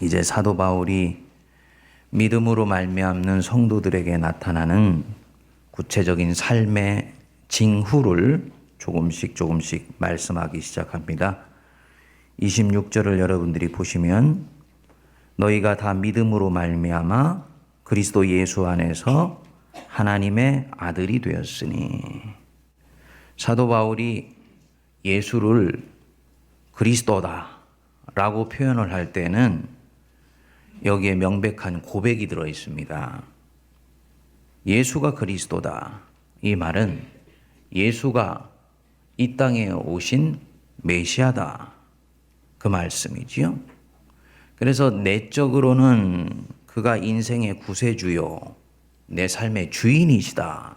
이제 사도 바울이 믿음으로 말미암는 성도들에게 나타나는 구체적인 삶의 징후를 조금씩 조금씩 말씀하기 시작합니다. 26절을 여러분들이 보시면 너희가 다 믿음으로 말미암아 그리스도 예수 안에서 하나님의 아들이 되었으니 사도 바울이 예수를 그리스도다라고 표현을 할 때는 여기에 명백한 고백이 들어 있습니다. 예수가 그리스도다. 이 말은 예수가 이 땅에 오신 메시아다. 그 말씀이지요. 그래서 내적으로는 그가 인생의 구세주요, 내 삶의 주인이시다.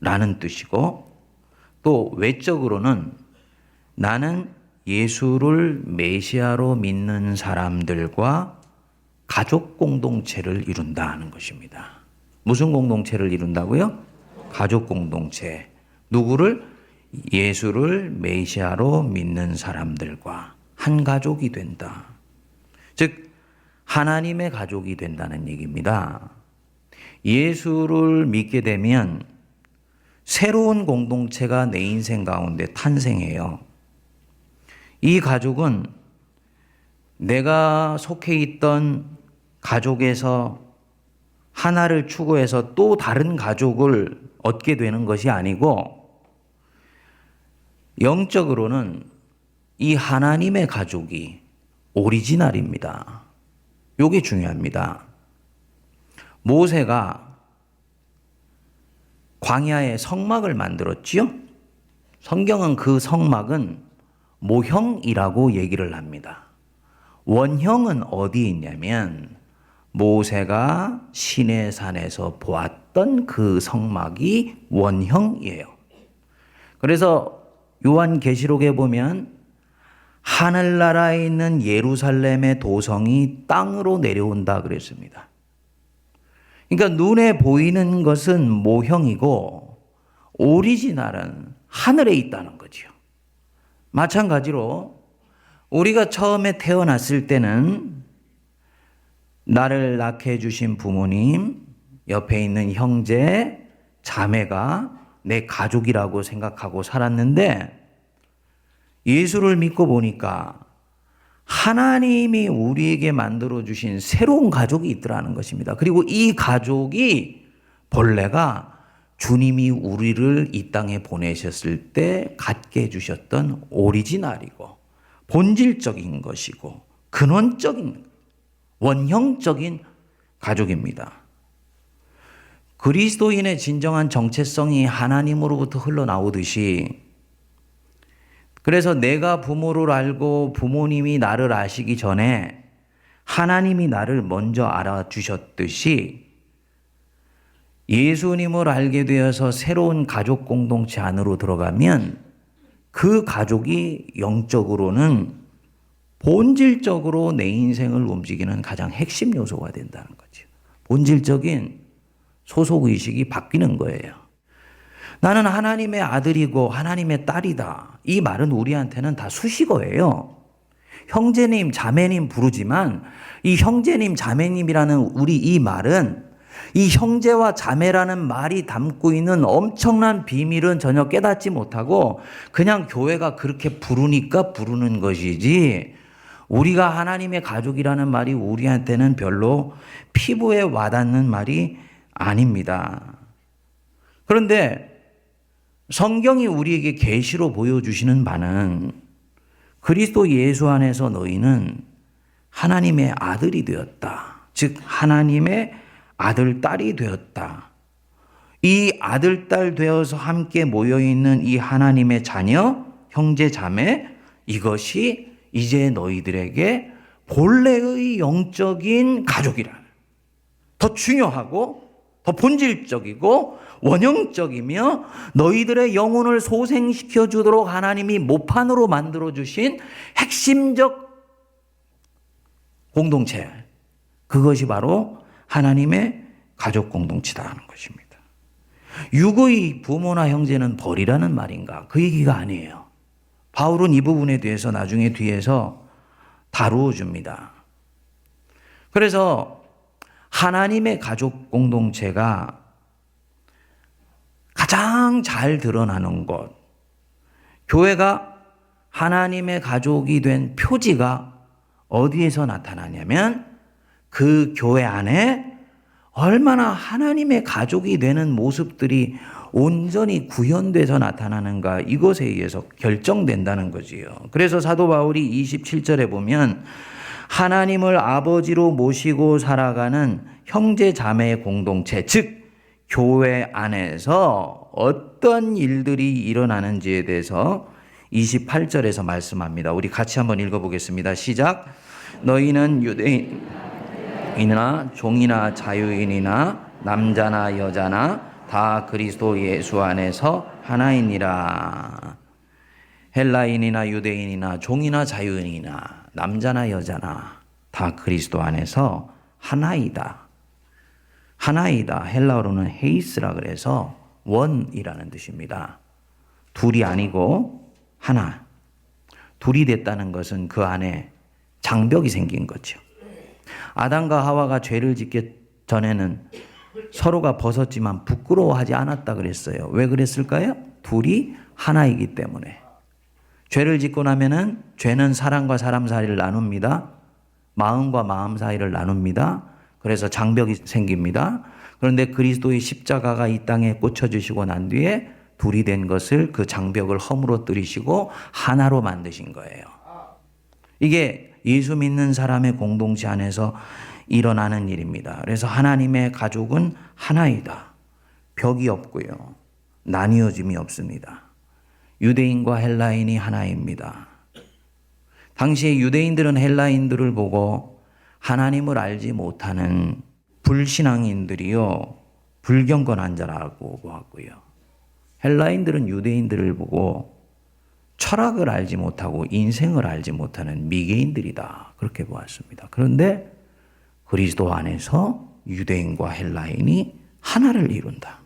라는 뜻이고, 또 외적으로는 나는 예수를 메시아로 믿는 사람들과 가족 공동체를 이룬다 하는 것입니다. 무슨 공동체를 이룬다고요? 가족 공동체. 누구를? 예수를 메시아로 믿는 사람들과 한 가족이 된다. 즉, 하나님의 가족이 된다는 얘기입니다. 예수를 믿게 되면 새로운 공동체가 내 인생 가운데 탄생해요. 이 가족은 내가 속해 있던 가족에서 하나를 추구해서 또 다른 가족을 얻게 되는 것이 아니고 영적으로는 이 하나님의 가족이 오리지널입니다. 요게 중요합니다. 모세가 광야에 성막을 만들었지요? 성경은 그 성막은 모형이라고 얘기를 합니다. 원형은 어디에 있냐면 모세가 시내산에서 보았던 그 성막이 원형이에요. 그래서 요한 계시록에 보면 하늘나라에 있는 예루살렘의 도성이 땅으로 내려온다 그랬습니다. 그러니까 눈에 보이는 것은 모형이고 오리지널은 하늘에 있다는 거지요. 마찬가지로 우리가 처음에 태어났을 때는 나를 낳게 주신 부모님, 옆에 있는 형제, 자매가 내 가족이라고 생각하고 살았는데 예수를 믿고 보니까 하나님이 우리에게 만들어 주신 새로운 가족이 있더라는 것입니다. 그리고 이 가족이 본래가 주님이 우리를 이 땅에 보내셨을 때 갖게 해주셨던 오리지널이고 본질적인 것이고 근원적인 원형적인 가족입니다. 그리스도인의 진정한 정체성이 하나님으로부터 흘러나오듯이 그래서 내가 부모를 알고 부모님이 나를 아시기 전에 하나님이 나를 먼저 알아주셨듯이 예수님을 알게 되어서 새로운 가족 공동체 안으로 들어가면 그 가족이 영적으로는 본질적으로 내 인생을 움직이는 가장 핵심 요소가 된다는 거죠. 본질적인 소속의식이 바뀌는 거예요. 나는 하나님의 아들이고 하나님의 딸이다. 이 말은 우리한테는 다 수식어예요. 형제님, 자매님 부르지만 이 형제님, 자매님이라는 우리 이 말은 이 형제와 자매라는 말이 담고 있는 엄청난 비밀은 전혀 깨닫지 못하고 그냥 교회가 그렇게 부르니까 부르는 것이지 우리가 하나님의 가족이라는 말이 우리한테는 별로 피부에 와닿는 말이 아닙니다. 그런데 성경이 우리에게 계시로 보여주시는 바는 그리스도 예수 안에서 너희는 하나님의 아들이 되었다. 즉 하나님의 아들, 딸이 되었다. 이 아들, 딸 되어서 함께 모여 있는 이 하나님의 자녀, 형제, 자매, 이것이 이제 너희들에게 본래의 영적인 가족이라. 더 중요하고, 더 본질적이고, 원형적이며, 너희들의 영혼을 소생시켜 주도록 하나님이 모판으로 만들어 주신 핵심적 공동체. 그것이 바로 하나님의 가족 공동체다 하는 것입니다. 육의 부모나 형제는 벌이라는 말인가? 그 얘기가 아니에요. 바울은 이 부분에 대해서 나중에 뒤에서 다루어 줍니다. 그래서 하나님의 가족 공동체가 가장 잘 드러나는 것, 교회가 하나님의 가족이 된 표지가 어디에서 나타나냐면 그 교회 안에 얼마나 하나님의 가족이 되는 모습들이 온전히 구현돼서 나타나는가 이것에 의해서 결정된다는 거지요. 그래서 사도 바울이 27절에 보면 하나님을 아버지로 모시고 살아가는 형제 자매의 공동체, 즉 교회 안에서 어떤 일들이 일어나는지에 대해서 28절에서 말씀합니다. 우리 같이 한번 읽어보겠습니다. 시작. 너희는 유대인이나 종이나 자유인이나 남자나 여자나 다 그리스도 예수 안에서 하나이니라. 헬라인이나 유대인이나 종이나 자유인이나 남자나 여자나 다 그리스도 안에서 하나이다. 하나이다. 헬라어로는 헤이스라 그래서 원이라는 뜻입니다. 둘이 아니고 하나. 둘이 됐다는 것은 그 안에 장벽이 생긴 거죠. 아담과 하와가 죄를 짓기 전에는 서로가 벗었지만 부끄러워하지 않았다 그랬어요. 왜 그랬을까요? 둘이 하나이기 때문에. 죄를 짓고 나면은 죄는 사람과 사람 사이를 나눕니다. 마음과 마음 사이를 나눕니다. 그래서 장벽이 생깁니다. 그런데 그리스도의 십자가가 이 땅에 꽂혀 주시고 난 뒤에 둘이 된 것을 그 장벽을 허물어뜨리시고 하나로 만드신 거예요. 이게 예수 믿는 사람의 공동체 안에서 일어나는 일입니다. 그래서 하나님의 가족은 하나이다. 벽이 없고요. 나뉘어짐이 없습니다. 유대인과 헬라인이 하나입니다. 당시에 유대인들은 헬라인들을 보고 하나님을 알지 못하는 불신앙인들이요. 불경건한 자라고 보았고요. 헬라인들은 유대인들을 보고 철학을 알지 못하고 인생을 알지 못하는 미개인들이다. 그렇게 보았습니다. 그런데 그리스도 안에서 유대인과 헬라인이 하나를 이룬다.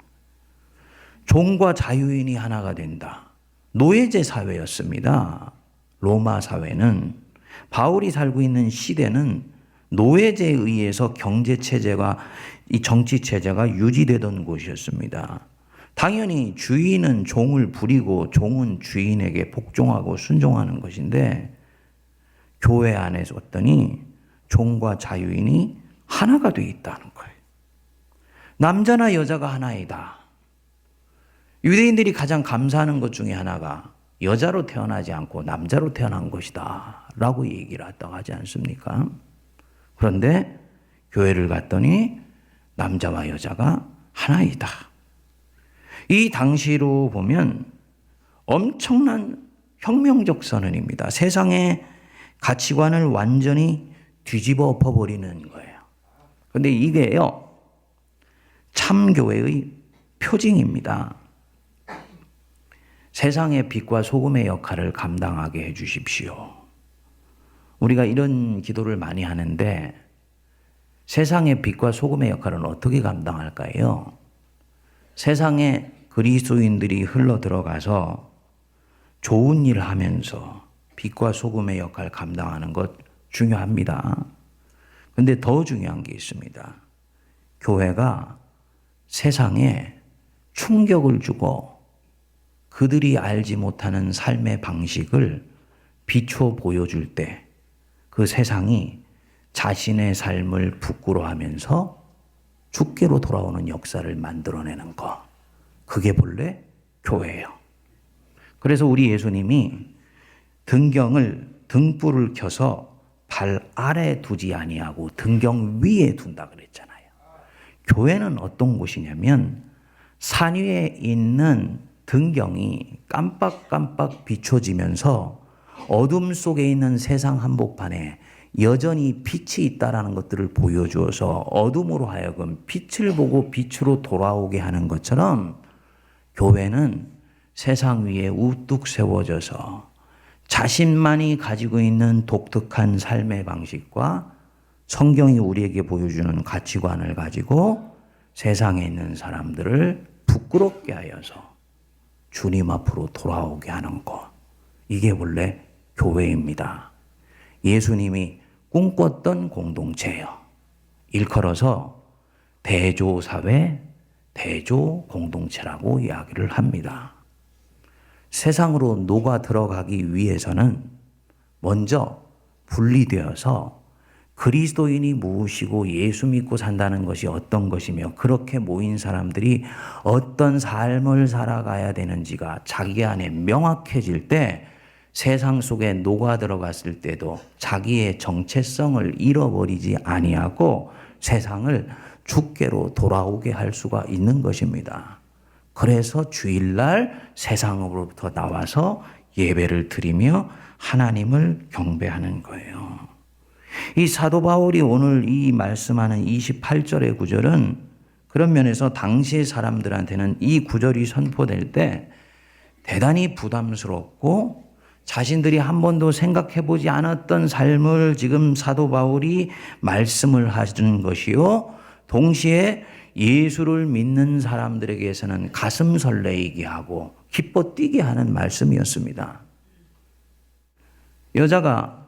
종과 자유인이 하나가 된다. 노예제 사회였습니다. 로마 사회는 바울이 살고 있는 시대는 노예제에 의해서 경제 체제가 이 정치 체제가 유지되던 곳이었습니다. 당연히 주인은 종을 부리고 종은 주인에게 복종하고 순종하는 것인데 교회 안에서 왔더니 종과 자유인이 하나가 되어 있다는 거예요. 남자나 여자가 하나이다. 유대인들이 가장 감사하는 것 중에 하나가 여자로 태어나지 않고 남자로 태어난 것이다. 라고 얘기를 했다고 하지 않습니까? 그런데 교회를 갔더니 남자와 여자가 하나이다. 이 당시로 보면 엄청난 혁명적 선언입니다. 세상의 가치관을 완전히 뒤집어 엎어버리는 거예요. 근데 이게요, 참교회의 표징입니다. 세상의 빛과 소금의 역할을 감당하게 해 주십시오. 우리가 이런 기도를 많이 하는데 세상의 빛과 소금의 역할은 어떻게 감당할까요? 세상에 그리스도인들이 흘러 들어가서 좋은 일을 하면서 빛과 소금의 역할을 감당하는 것 중요합니다. 근데 더 중요한 게 있습니다. 교회가 세상에 충격을 주고 그들이 알지 못하는 삶의 방식을 비춰 보여줄 때 그 세상이 자신의 삶을 부끄러워하면서 죽게로 돌아오는 역사를 만들어내는 것. 그게 본래 교회예요. 그래서 우리 예수님이 등경을 등불을 켜서 발 아래 두지 아니하고 등경 위에 둔다 그랬잖아요. 교회는 어떤 곳이냐면 산 위에 있는 등경이 깜빡깜빡 비춰지면서 어둠 속에 있는 세상 한복판에 여전히 빛이 있다라는 것들을 보여주어서 어둠으로 하여금 빛을 보고 빛으로 돌아오게 하는 것처럼 교회는 세상 위에 우뚝 세워져서 자신만이 가지고 있는 독특한 삶의 방식과 성경이 우리에게 보여주는 가치관을 가지고 세상에 있는 사람들을 부끄럽게 하여서 주님 앞으로 돌아오게 하는 것. 이게 원래 교회입니다. 예수님이 꿈꿨던 공동체예요. 일컬어서 대조사회, 대조공동체라고 이야기를 합니다. 세상으로 녹아 들어가기 위해서는 먼저 분리되어서 그리스도인이 무엇이고 예수 믿고 산다는 것이 어떤 것이며 그렇게 모인 사람들이 어떤 삶을 살아가야 되는지가 자기 안에 명확해질 때 세상 속에 녹아 들어갔을 때도 자기의 정체성을 잃어버리지 아니하고 세상을 주께로 돌아오게 할 수가 있는 것입니다. 그래서 주일날 세상으로부터 나와서 예배를 드리며 하나님을 경배하는 거예요. 이 사도 바울이 오늘 이 말씀하는 28절의 구절은 그런 면에서 당시의 사람들한테는 이 구절이 선포될 때 대단히 부담스럽고 자신들이 한 번도 생각해 보지 않았던 삶을 지금 사도 바울이 말씀을 하시는 것이요. 동시에 예수를 믿는 사람들에게서는 가슴 설레이게 하고 기뻐 뛰게 하는 말씀이었습니다. 여자가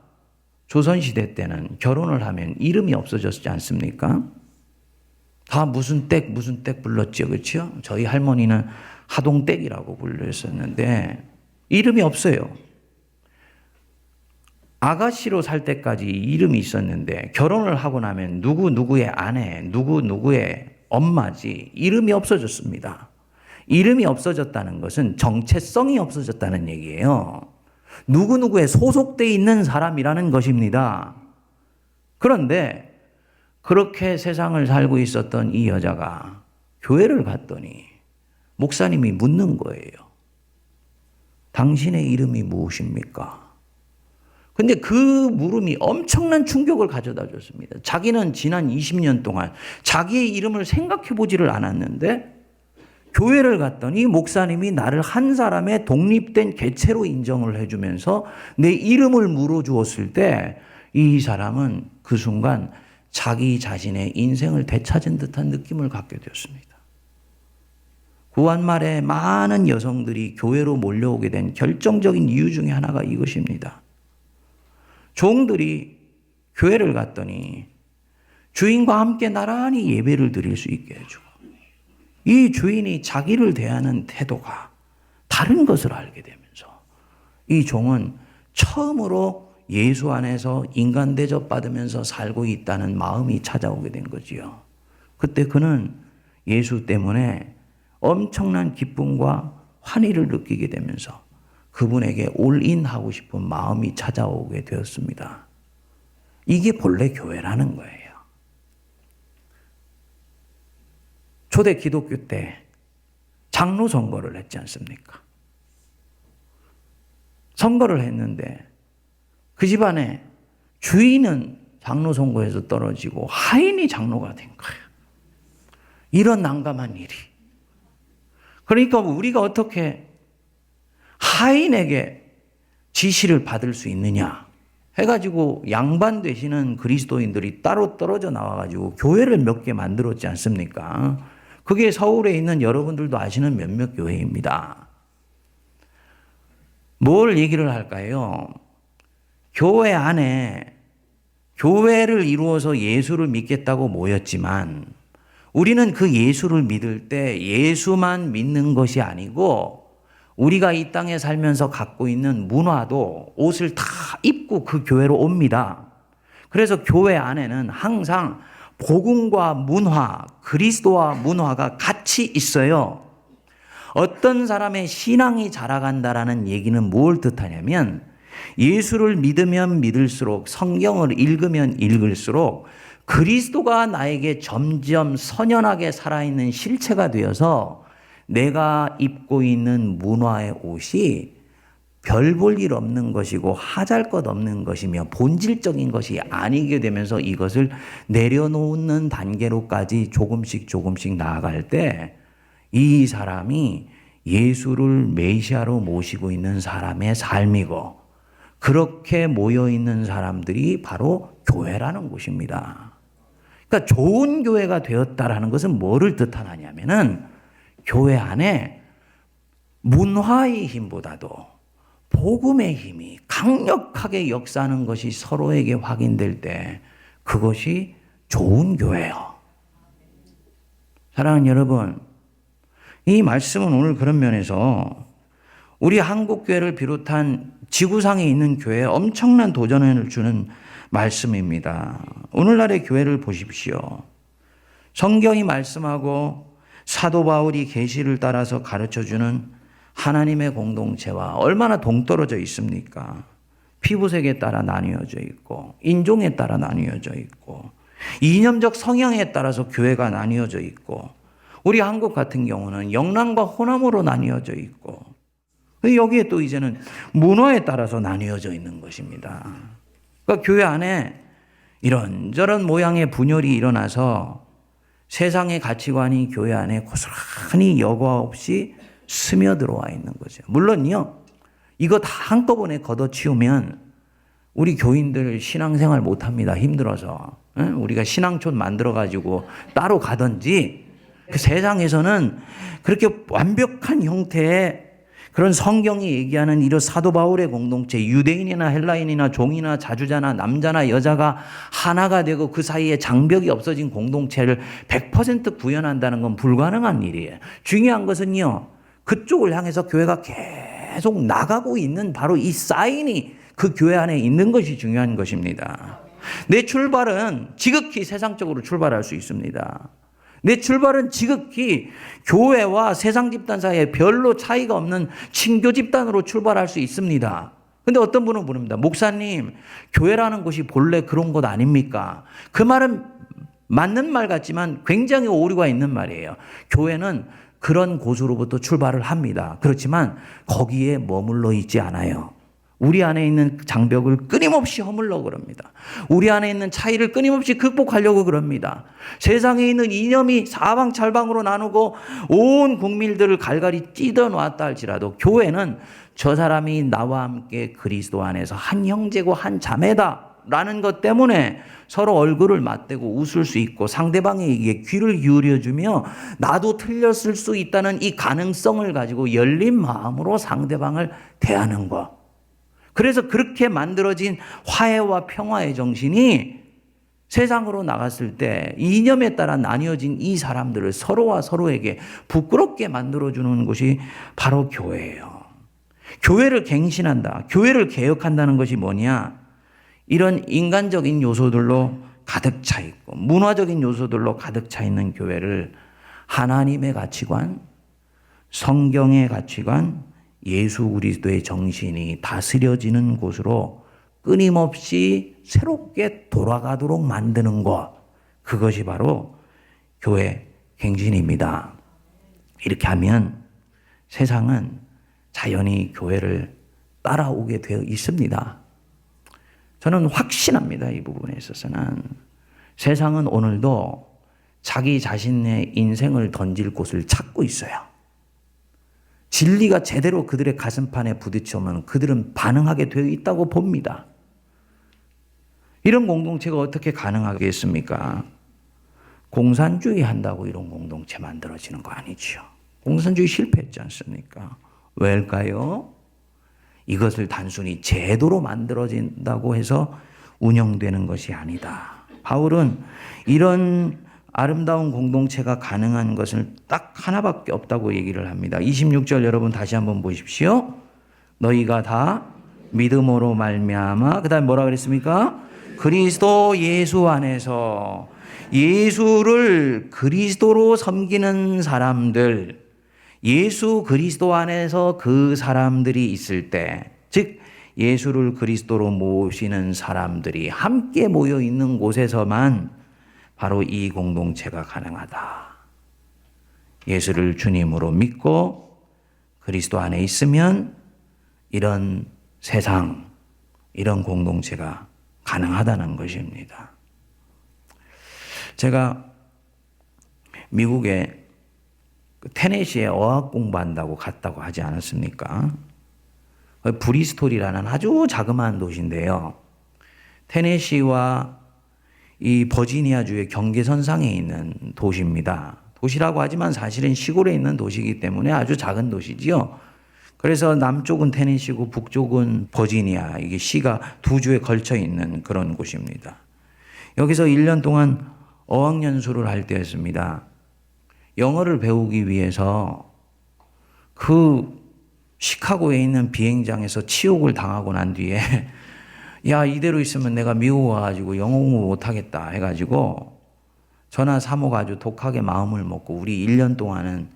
조선시대 때는 결혼을 하면 이름이 없어졌지 않습니까? 다 무슨 댁, 무슨 댁 불렀죠. 그렇죠? 저희 할머니는 하동댁이라고 불렸었는데 이름이 없어요. 아가씨로 살 때까지 이름이 있었는데 결혼을 하고 나면 누구 누구의 아내, 누구 누구의 엄마지 이름이 없어졌습니다. 이름이 없어졌다는 것은 정체성이 없어졌다는 얘기예요. 누구 누구에 소속돼 있는 사람이라는 것입니다. 그런데 그렇게 세상을 살고 있었던 이 여자가 교회를 갔더니 목사님이 묻는 거예요. 당신의 이름이 무엇입니까? 근데 그 물음이 엄청난 충격을 가져다 줬습니다. 자기는 지난 20년 동안 자기의 이름을 생각해 보지를 않았는데 교회를 갔더니 목사님이 나를 한 사람의 독립된 개체로 인정을 해주면서 내 이름을 물어주었을 때 이 사람은 그 순간 자기 자신의 인생을 되찾은 듯한 느낌을 갖게 되었습니다. 구한 말에 많은 여성들이 교회로 몰려오게 된 결정적인 이유 중에 하나가 이것입니다. 종들이 교회를 갔더니 주인과 함께 나란히 예배를 드릴 수 있게 해주고 이 주인이 자기를 대하는 태도가 다른 것을 알게 되면서 이 종은 처음으로 예수 안에서 인간 대접 받으면서 살고 있다는 마음이 찾아오게 된 거지요. 그때 그는 예수 때문에 엄청난 기쁨과 환희를 느끼게 되면서 그분에게 올인하고 싶은 마음이 찾아오게 되었습니다. 이게 본래 교회라는 거예요. 초대 기독교 때 장로 선거를 했지 않습니까? 선거를 했는데 그 집안에 주인은 장로 선거에서 떨어지고 하인이 장로가 된 거예요. 이런 난감한 일이. 그러니까 우리가 어떻게 하인에게 지시를 받을 수 있느냐 해가지고 양반 되시는 그리스도인들이 따로 떨어져 나와가지고 교회를 몇 개 만들었지 않습니까? 그게 서울에 있는 여러분들도 아시는 몇몇 교회입니다. 뭘 얘기를 할까요? 교회 안에 교회를 이루어서 예수를 믿겠다고 모였지만 우리는 그 예수를 믿을 때 예수만 믿는 것이 아니고 우리가 이 땅에 살면서 갖고 있는 문화도 옷을 다 입고 그 교회로 옵니다. 그래서 교회 안에는 항상 복음과 문화, 그리스도와 문화가 같이 있어요. 어떤 사람의 신앙이 자라간다라는 얘기는 뭘 뜻하냐면 예수를 믿으면 믿을수록 성경을 읽으면 읽을수록 그리스도가 나에게 점점 선연하게 살아있는 실체가 되어서 내가 입고 있는 문화의 옷이 별 볼 일 없는 것이고 하잘 것 없는 것이며 본질적인 것이 아니게 되면서 이것을 내려놓는 단계로까지 조금씩 조금씩 나아갈 때 이 사람이 예수를 메시아로 모시고 있는 사람의 삶이고 그렇게 모여 있는 사람들이 바로 교회라는 곳입니다. 그러니까 좋은 교회가 되었다라는 것은 뭐를 뜻하냐면은 교회 안에 문화의 힘보다도 복음의 힘이 강력하게 역사하는 것이 서로에게 확인될 때 그것이 좋은 교회요. 사랑하는 여러분, 이 말씀은 오늘 그런 면에서 우리 한국 교회를 비롯한 지구상에 있는 교회에 엄청난 도전을 주는 말씀입니다. 오늘날의 교회를 보십시오. 성경이 말씀하고 사도 바울이 계시를 따라서 가르쳐 주는 하나님의 공동체와 얼마나 동떨어져 있습니까? 피부색에 따라 나뉘어져 있고 인종에 따라 나뉘어져 있고 이념적 성향에 따라서 교회가 나뉘어져 있고 우리 한국 같은 경우는 영남과 호남으로 나뉘어져 있고 여기에 또 이제는 문화에 따라서 나뉘어져 있는 것입니다. 그러니까 교회 안에 이런저런 모양의 분열이 일어나서 세상의 가치관이 교회 안에 고스란히 여과 없이 스며들어와 있는 거죠. 물론요, 이거 다 한꺼번에 걷어치우면 우리 교인들 신앙생활 못합니다. 힘들어서. 응? 우리가 신앙촌 만들어가지고 따로 가든지 그 세상에서는 그렇게 완벽한 형태의 그런 성경이 얘기하는 이런 사도 바울의 공동체, 유대인이나 헬라인이나 종이나 자주자나 남자나 여자가 하나가 되고 그 사이에 장벽이 없어진 공동체를 100% 구현한다는 건 불가능한 일이에요. 중요한 것은요, 그쪽을 향해서 교회가 계속 나가고 있는 바로 이 사인이 그 교회 안에 있는 것이 중요한 것입니다. 내 출발은 지극히 세상적으로 출발할 수 있습니다. 내 출발은 지극히 교회와 세상 집단 사이에 별로 차이가 없는 친교 집단으로 출발할 수 있습니다. 근데 어떤 분은 물습니다. 목사님, 교회라는 곳이 본래 그런 곳 아닙니까? 그 말은 맞는 말 같지만 굉장히 오류가 있는 말이에요. 교회는 그런 곳으로부터 출발을 합니다. 그렇지만 거기에 머물러 있지 않아요. 우리 안에 있는 장벽을 끊임없이 허물러 그럽니다. 우리 안에 있는 차이를 끊임없이 극복하려고 그럽니다. 세상에 있는 이념이 사방찰방으로 나누고 온 국민들을 갈갈이 찢어 놨다 할지라도 교회는 저 사람이 나와 함께 그리스도 안에서 한 형제고 한 자매다. 라는 것 때문에 서로 얼굴을 맞대고 웃을 수 있고 상대방에게 귀를 기울여주며 나도 틀렸을 수 있다는 이 가능성을 가지고 열린 마음으로 상대방을 대하는 것. 그래서 그렇게 만들어진 화해와 평화의 정신이 세상으로 나갔을 때 이념에 따라 나뉘어진 이 사람들을 서로와 서로에게 부끄럽게 만들어주는 것이 바로 교회예요. 교회를 갱신한다. 교회를 개혁한다는 것이 뭐냐? 이런 인간적인 요소들로 가득 차 있고 문화적인 요소들로 가득 차 있는 교회를 하나님의 가치관, 성경의 가치관, 예수 그리스도의 정신이 다스려지는 곳으로 끊임없이 새롭게 돌아가도록 만드는 것. 그것이 바로 교회 갱신입니다. 이렇게 하면 세상은 자연히 교회를 따라오게 되어 있습니다. 저는 확신합니다. 이 부분에 있어서는. 세상은 오늘도 자기 자신의 인생을 던질 곳을 찾고 있어요. 진리가 제대로 그들의 가슴판에 부딪혀오면 그들은 반응하게 되어 있다고 봅니다. 이런 공동체가 어떻게 가능하겠습니까? 공산주의 한다고 이런 공동체 만들어지는 거 아니죠. 공산주의 실패했지 않습니까? 왜일까요? 이것을 단순히 제도로 만들어진다고 해서 운영되는 것이 아니다. 바울은 이런 아름다운 공동체가 가능한 것을 딱 하나밖에 없다고 얘기를 합니다. 26절 여러분 다시 한번 보십시오. 너희가 다 믿음으로 말미암아 그다음 뭐라 그랬습니까? 그리스도 예수 안에서 예수를 그리스도로 섬기는 사람들 예수 그리스도 안에서 그 사람들이 있을 때 즉 예수를 그리스도로 모시는 사람들이 함께 모여 있는 곳에서만 바로 이 공동체가 가능하다. 예수를 주님으로 믿고 그리스도 안에 있으면 이런 세상, 이런 공동체가 가능하다는 것입니다. 제가 미국에 그 테네시에 어학 공부한다고 갔다고 하지 않았습니까? 브리스톨이라는 아주 자그마한 도시인데요. 테네시와 이 버지니아주의 경계선상에 있는 도시입니다. 도시라고 하지만 사실은 시골에 있는 도시이기 때문에 아주 작은 도시지요. 그래서 남쪽은 테네시고 북쪽은 버지니아 이게 시가 두 주에 걸쳐 있는 그런 곳입니다. 여기서 1년 동안 어학연수를 할 때였습니다. 영어를 배우기 위해서 그 시카고에 있는 비행장에서 치욕을 당하고 난 뒤에 야 이대로 있으면 내가 미국 와가지고 영어 공부 못하겠다 해가지고 전화 사모가 아주 독하게 마음을 먹고 우리 1년 동안은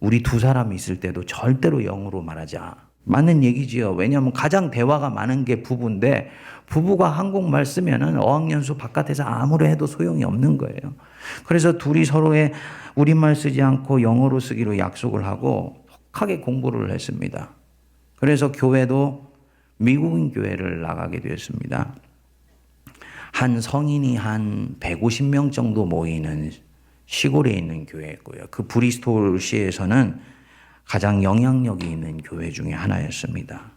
우리 두 사람이 있을 때도 절대로 영어로 말하자. 맞는 얘기지요. 왜냐하면 가장 대화가 많은 게 부부인데 부부가 한국말 쓰면은 어학연수 바깥에서 아무리 해도 소용이 없는 거예요. 그래서 둘이 서로의 우리말 쓰지 않고 영어로 쓰기로 약속을 하고 독하게 공부를 했습니다. 그래서 교회도 미국인 교회를 나가게 되었습니다. 한 성인이 한 150명 정도 모이는 시골에 있는 교회였고요. 그 브리스톨시에서는 가장 영향력이 있는 교회 중에 하나였습니다.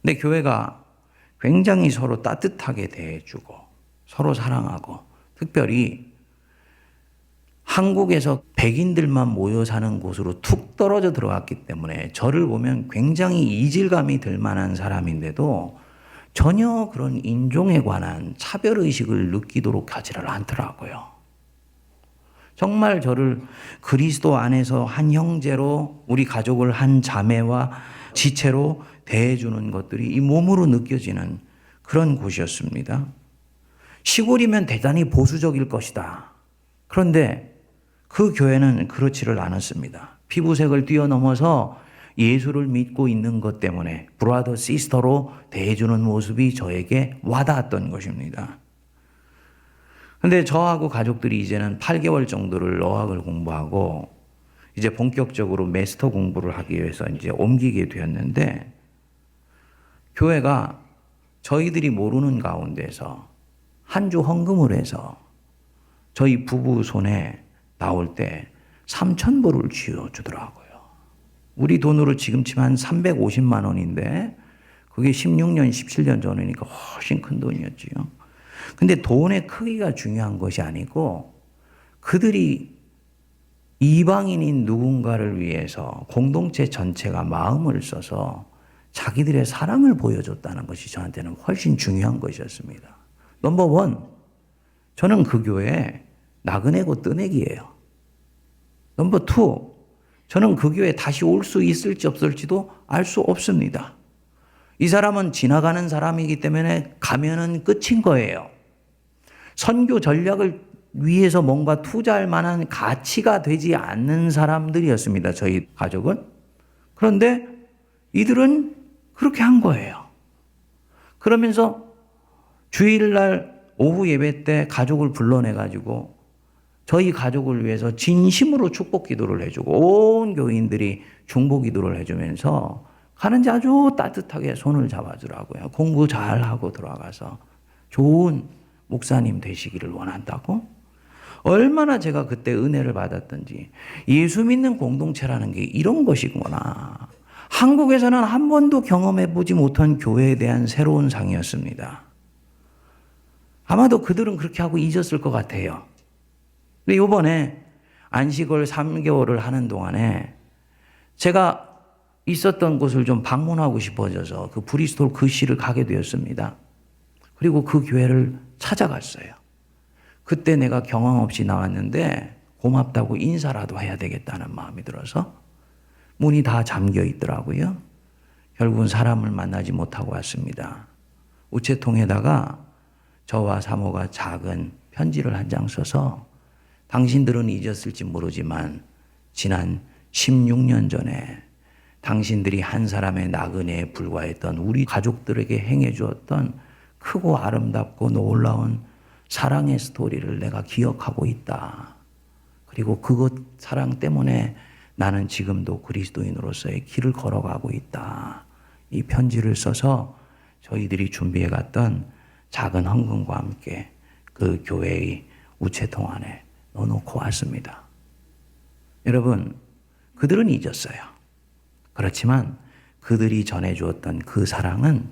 근데 교회가 굉장히 서로 따뜻하게 대해주고 서로 사랑하고 특별히 한국에서 백인들만 모여 사는 곳으로 툭 떨어져 들어갔기 때문에 저를 보면 굉장히 이질감이 들 만한 사람인데도 전혀 그런 인종에 관한 차별의식을 느끼도록 하지를 않더라고요. 정말 저를 그리스도 안에서 한 형제로 우리 가족을 한 자매와 지체로 대해주는 것들이 이 몸으로 느껴지는 그런 곳이었습니다. 시골이면 대단히 보수적일 것이다. 그런데 그 교회는 그렇지를 않았습니다. 피부색을 뛰어넘어서 예수를 믿고 있는 것 때문에 브라더 시스터로 대해주는 모습이 저에게 와닿았던 것입니다. 근데 저하고 가족들이 이제는 8개월 정도를 어학을 공부하고 이제 본격적으로 메스터 공부를 하기 위해서 이제 옮기게 되었는데 교회가 저희들이 모르는 가운데서 한 주 헌금을 해서 저희 부부 손에 나올 때 3천 불을 쥐어 주더라고요. 우리 돈으로 지금 치면 한 350만 원인데 그게 16년, 17년 전이니까 훨씬 큰 돈이었지요. 근데 돈의 크기가 중요한 것이 아니고 그들이 이방인인 누군가를 위해서 공동체 전체가 마음을 써서 자기들의 사랑을 보여줬다는 것이 저한테는 훨씬 중요한 것이었습니다. 넘버 원, 저는 그 교회에 나그네고 뜨내기예요. 넘버 투, 저는 그 교회에 다시 올 수 있을지 없을지도 알 수 없습니다. 이 사람은 지나가는 사람이기 때문에 가면은 끝인 거예요. 선교 전략을 위해서 뭔가 투자할 만한 가치가 되지 않는 사람들이었습니다. 저희 가족은. 그런데 이들은 그렇게 한 거예요. 그러면서 주일날 오후 예배 때 가족을 불러내가지고 저희 가족을 위해서 진심으로 축복 기도를 해주고 온 교인들이 중보 기도를 해주면서 가는지 아주 따뜻하게 손을 잡아주라고요. 공부 잘하고 들어가서 좋은 목사님 되시기를 원한다고? 얼마나 제가 그때 은혜를 받았던지 예수 믿는 공동체라는 게 이런 것이구나. 한국에서는 한 번도 경험해 보지 못한 교회에 대한 새로운 상이었습니다. 아마도 그들은 그렇게 하고 잊었을 것 같아요. 근데 요번에 안식을 3개월을 하는 동안에 제가 있었던 곳을 좀 방문하고 싶어져서 그 브리스톨 그시를 가게 되었습니다. 그리고 그 교회를 찾아갔어요. 그때 내가 경험 없이 나왔는데 고맙다고 인사라도 해야 되겠다는 마음이 들어서 문이 다 잠겨 있더라고요. 결국은 사람을 만나지 못하고 왔습니다. 우체통에다가 저와 사모가 작은 편지를 한 장 써서 당신들은 잊었을지 모르지만 지난 16년 전에 당신들이 한 사람의 나그네에 불과했던 우리 가족들에게 행해 주었던 크고 아름답고 놀라운 사랑의 스토리를 내가 기억하고 있다. 그리고 그것 사랑 때문에 나는 지금도 그리스도인으로서의 길을 걸어가고 있다. 이 편지를 써서 저희들이 준비해 갔던 작은 헌금과 함께 그 교회의 우체통 안에 놓고 왔습니다. 여러분, 그들은 잊었어요. 그렇지만 그들이 전해 주었던 그 사랑은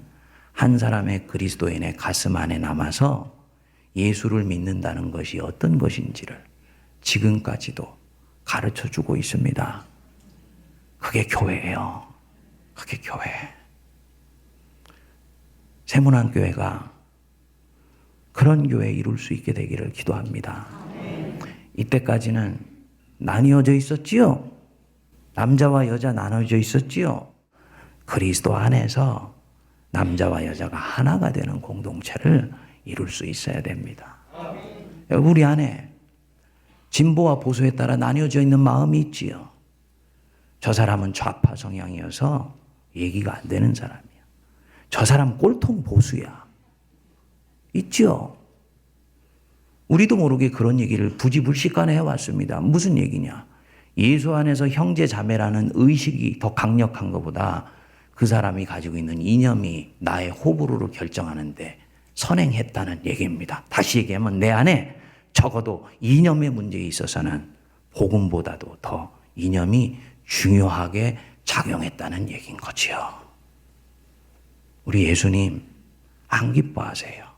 한 사람의 그리스도인의 가슴 안에 남아서 예수를 믿는다는 것이 어떤 것인지를 지금까지도 가르쳐 주고 있습니다. 그게 교회예요. 그게 교회. 세문안 교회가 그런 교회 이룰 수 있게 되기를 기도합니다. 이때까지는 나뉘어져 있었지요. 남자와 여자 나눠져 있었지요. 그리스도 안에서 남자와 여자가 하나가 되는 공동체를 이룰 수 있어야 됩니다. 우리 안에 진보와 보수에 따라 나뉘어져 있는 마음이 있지요. 저 사람은 좌파 성향이어서 얘기가 안 되는 사람이야. 저 사람 꼴통 보수야. 있지요. 우리도 모르게 그런 얘기를 부지불식간에 해왔습니다. 무슨 얘기냐? 예수 안에서 형제 자매라는 의식이 더 강력한 것보다 그 사람이 가지고 있는 이념이 나의 호불호를 결정하는데 선행했다는 얘기입니다. 다시 얘기하면 내 안에 적어도 이념의 문제에 있어서는 복음보다도 더 이념이 중요하게 작용했다는 얘기인 거지요. 우리 예수님 안 기뻐하세요.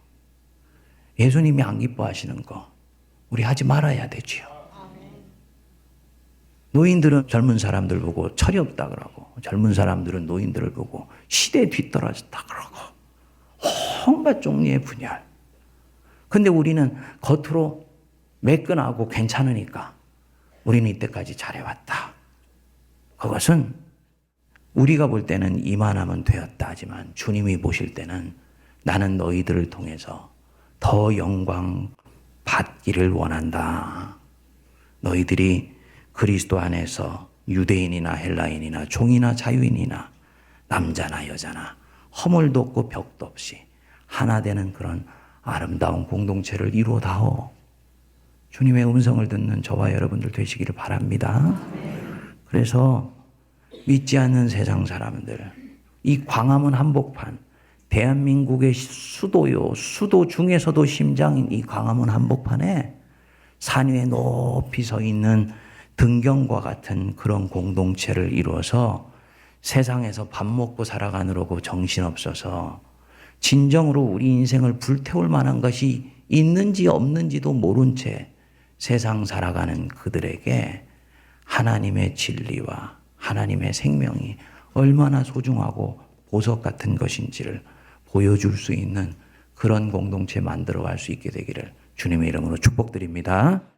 예수님이 안 기뻐하시는 거 우리 하지 말아야 되지요. 노인들은 젊은 사람들 보고 철이 없다 그러고 젊은 사람들은 노인들을 보고 시대에 뒤떨어졌다 그러고 온갖 종류의 분열. 근데 우리는 겉으로 매끈하고 괜찮으니까 우리는 이때까지 잘해왔다. 그것은 우리가 볼 때는 이만하면 되었다 하지만 주님이 보실 때는 나는 너희들을 통해서 더 영광 받기를 원한다. 너희들이 그리스도 안에서 유대인이나 헬라인이나 종이나 자유인이나 남자나 여자나 허물도 없고 벽도 없이 하나 되는 그런 아름다운 공동체를 이루어다오. 주님의 음성을 듣는 저와 여러분들 되시기를 바랍니다. 그래서 믿지 않는 세상 사람들, 이 광화문 한복판, 대한민국의 수도요, 수도 중에서도 심장인 이 광화문 한복판에 산 위에 높이 서 있는 등경과 같은 그런 공동체를 이루어서 세상에서 밥 먹고 살아가느라고 정신없어서 진정으로 우리 인생을 불태울 만한 것이 있는지 없는지도 모른 채 세상 살아가는 그들에게 하나님의 진리와 하나님의 생명이 얼마나 소중하고 보석 같은 것인지를 보여줄 수 있는 그런 공동체 만들어 갈 수 있게 되기를 주님의 이름으로 축복드립니다.